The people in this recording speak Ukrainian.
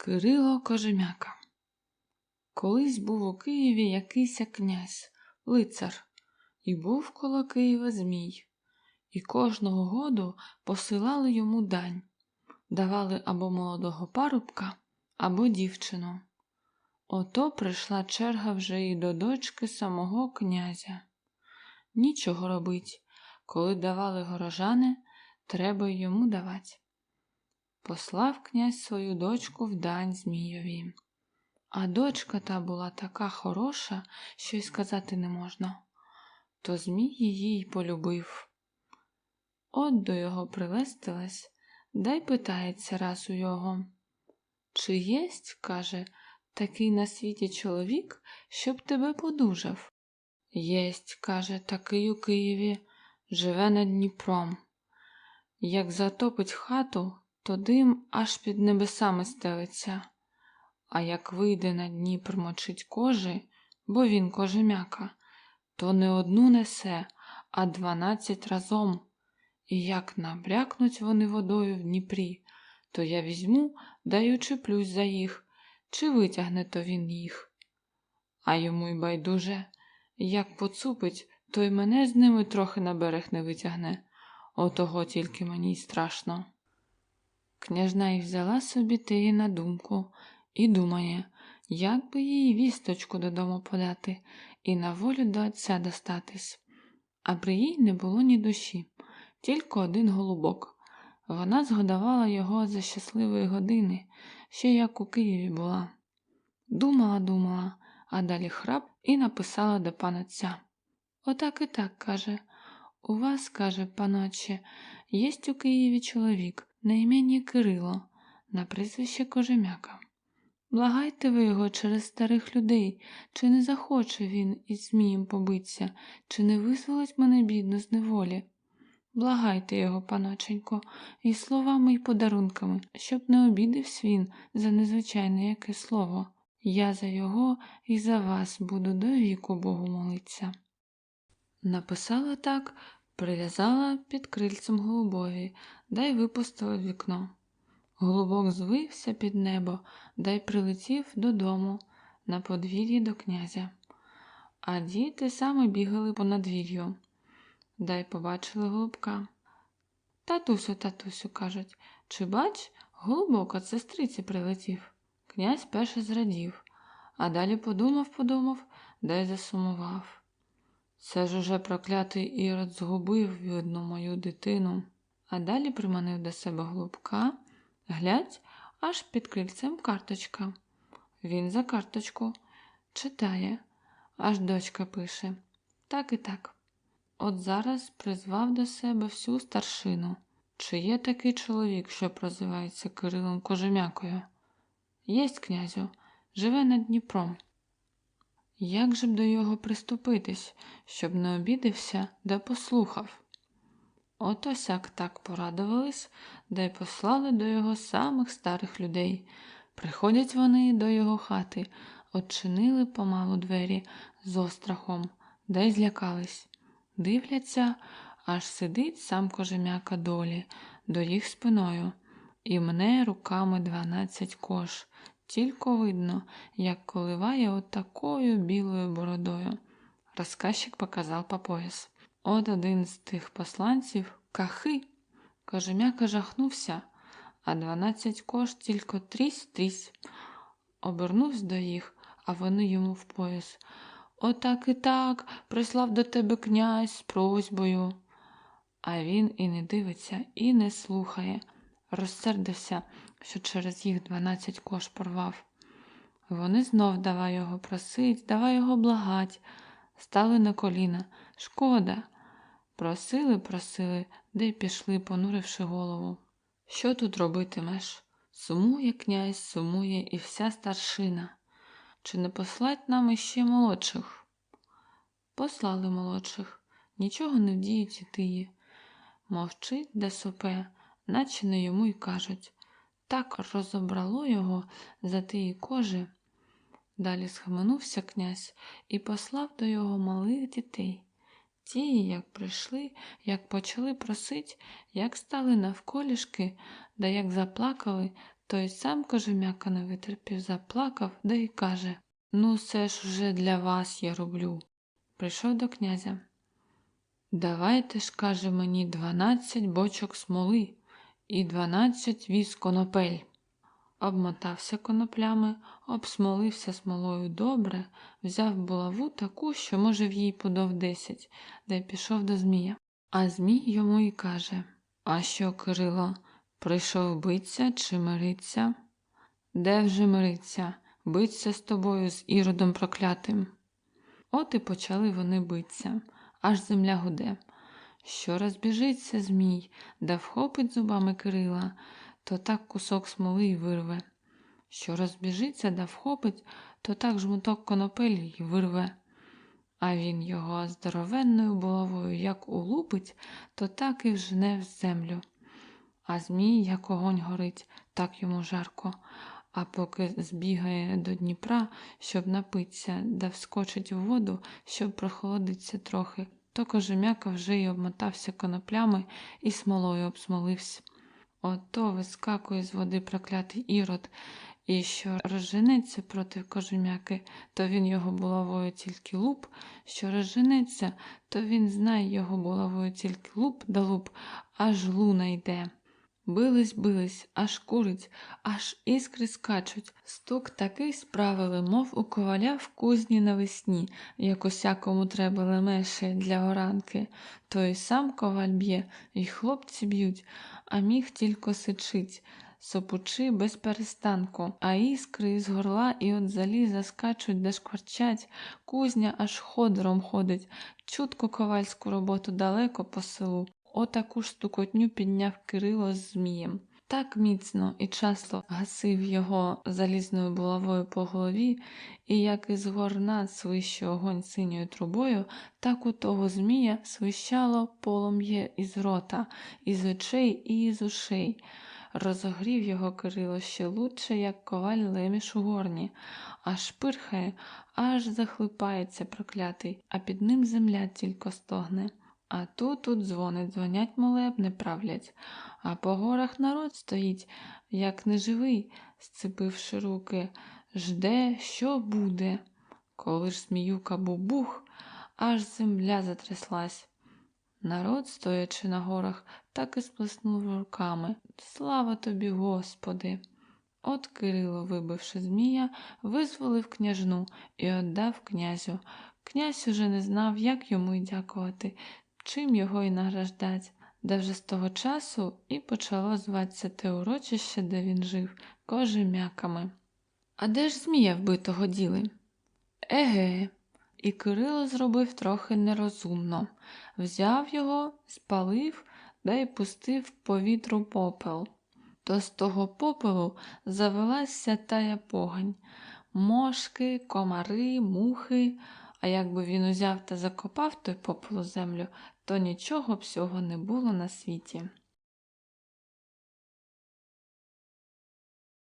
Кирило Кожем'яка Колись був у Києві якийсь князь, лицар, і був коло Києва Змій, і кожного году посилали йому дань, давали або молодого парубка, або дівчину. Ото прийшла черга вже і до дочки самого князя. Нічого робить, коли давали горожани, треба йому давати. Послав князь свою дочку в дань Змійові. А дочка та була така хороша, що й сказати не можна. То Змій її й полюбив. От до його прилестилась, дай питається раз у його. Чи єсть, каже, такий на світі чоловік, щоб тебе подужав? Єсть, каже, такий у Києві, живе над Дніпром. Як затопить хату, то дим аж під небесами стелиться, а як вийде на Дніпр мочить кожи, бо він кожем'яка, то не одну несе, а дванадцять разом. І як набрякнуть вони водою в Дніпрі, то я візьму да й за їх, чи витягне то він їх. А йому й байдуже, як поцупить, то й мене з ними трохи на берег не витягне. Отого тільки мені й страшно. Княжна й взяла собі теї на думку і думає, як би їй вісточку додому подати і на волю до отця достатись. А при їй не було ні душі, тільки один голубок. Вона згодувала його за щасливої години, ще як у Києві була. Думала, думала, а далі храп і написала до панотця. Отак і так, каже. У вас, каже, паноче, єсть у Києві чоловік на ім'я Кирило, на прізвище Кожем'яка. Благайте ви його через старих людей, чи не захоче він із Змієм побитися, чи не визволить мене бідно з неволі. Благайте його, паноченько, і словами, і подарунками, щоб не обідався він за незвичайне яке слово. Я за його і за вас буду до віку Богу молитися. Написала так, прив'язала під крильцем голубові, да й випустила в вікно. Голубок звився під небо, да й прилетів додому, на подвір'ї до князя. А діти саме бігали по надвір'ю, да й побачили голубка. Татусю, татусю, кажуть, чи бач, голубок от сестриці прилетів. Князь перше зрадів, а далі подумав, подумав, да й засумував. Це ж уже проклятий ірод згубив, видно, мою дитину, а далі приманив до себе голубка, глядь, аж під крильцем карточка. Він за карточку читає, аж дочка пише так і так. От зараз призвав до себе всю старшину. Чи є такий чоловік, що прозивається Кирилом Кожем'якою? Єсть, князю, живе над Дніпром. Як же б до його приступитись, щоб не обідався, да послухав? Ото сяк так порадувались, да й послали до його самих старих людей. Приходять вони до його хати, odчинили помалу двері з острахом, да й злякались. Дивляться, аж сидить сам кожем'яка долі, до їх спиною, і мне руками дванадцять кош. Тільки видно, як коливає отакою білою бородою. Розказчик показав по пояс. От один з тих посланців кахи. Кожем'яка жахнувся, а дванадцять кош тільки трісь трісь. Обернувся до їх, а вони йому в пояс. Отак і так прислав до тебе князь з просьбою. А він і не дивиться, і не слухає. Розсердився, що через їх дванадцять кош порвав. Вони знов давай його просить, давай його благать, стали на коліна. Шкода. Просили, просили, де й пішли, понуривши голову. Що тут робитимеш? Сумує князь, сумує і вся старшина. Чи не послать нам іще молодших? Послали молодших, нічого не вдіють і тиї. Мовчить де сопе, наче не йому й кажуть. Так розобрало його за тієї кожи. Далі схаменувся князь і послав до його малих дітей. Ті, як прийшли, як почали просить, як стали навколішки, да як заплакали, Той сам кожем'яка не витерпів, заплакав, да й каже Ну, все ж уже для вас я роблю. Прийшов до князя. Давайте ж, каже мені, дванадцять бочок смоли і дванадцять віз конопель. Обмотався коноплями, обсмолився смолою добре, взяв булаву таку, що, може, в їй подов десять, да пішов до Змія. А Змій йому й каже А що, Кирило, прийшов биться чи мириться? Де вже мириться? Биться з тобою, з іродом проклятим. От і почали вони биться, аж земля гуде. Що розбіжиться Змій, да вхопить зубами Кирила, то так кусок смоли й вирве. Що розбіжиться да вхопить, то так жмуток конопелі й вирве. А він його здоровенною булавою як улупить, то так і вжне в землю. А Змій, як огонь горить, так йому жарко. А поки збігає до Дніпра, щоб напитися, да вскочить у воду, щоб прохолодиться трохи, то кожем'яка вже й обмотався коноплями і смолою обсмолився. Ото вискакує з води проклятий ірод, і що розженеться проти кожем'яки, то він його булавою тільки луп, що розженеться, то він знає його булавою тільки луп да луп, аж луна йде. Бились, бились, аж курить, аж іскри скачуть. Стук такий справили, мов у коваля в кузні навесні, як усякому треба лемеші для оранки. То й сам коваль б'є, і хлопці б'ють, а міг тільки сичить, сопучи без перестанку, а іскри з горла і от заліза скачуть да шкварчать, кузня аж ходором ходить, чутко ковальську роботу далеко по селу. Отаку ж стукотню підняв Кирило з Змієм. Так міцно і часто гасив його залізною булавою по голові, і як із горна свище огонь синьою трубою, так у того Змія свищало полум'я із рота, із очей і із ушей. Розогрів його Кирило ще лучше, як коваль леміш у горні, аж пирхає, аж захлипається проклятий, а під ним земля тільки стогне. А тут тут дзвонить, дзвонять молебни правлять, а по горах народ стоїть, як неживий, сцепивши руки, жде, що буде. Коли ж сміюка бубух, аж земля затряслась. Народ, стоячи на горах, так і сплеснув руками. Слава тобі, Господи! От Кирило, вибивши Змія, визволив княжну і віддав князю. Князь уже не знав, як йому й дякувати чим його й награждать, де вже з того часу і почало зватися те урочище, де він жив, кожем'яками. А де ж Змія вбитого діли? Еге, і Кирило зробив трохи нерозумно, взяв його, спалив да й пустив в повітру попел. То з того попелу завелася тая погань, мошки, комари, мухи. А якби він узяв та закопав той попел у землю, то нічого б цього не було на світі.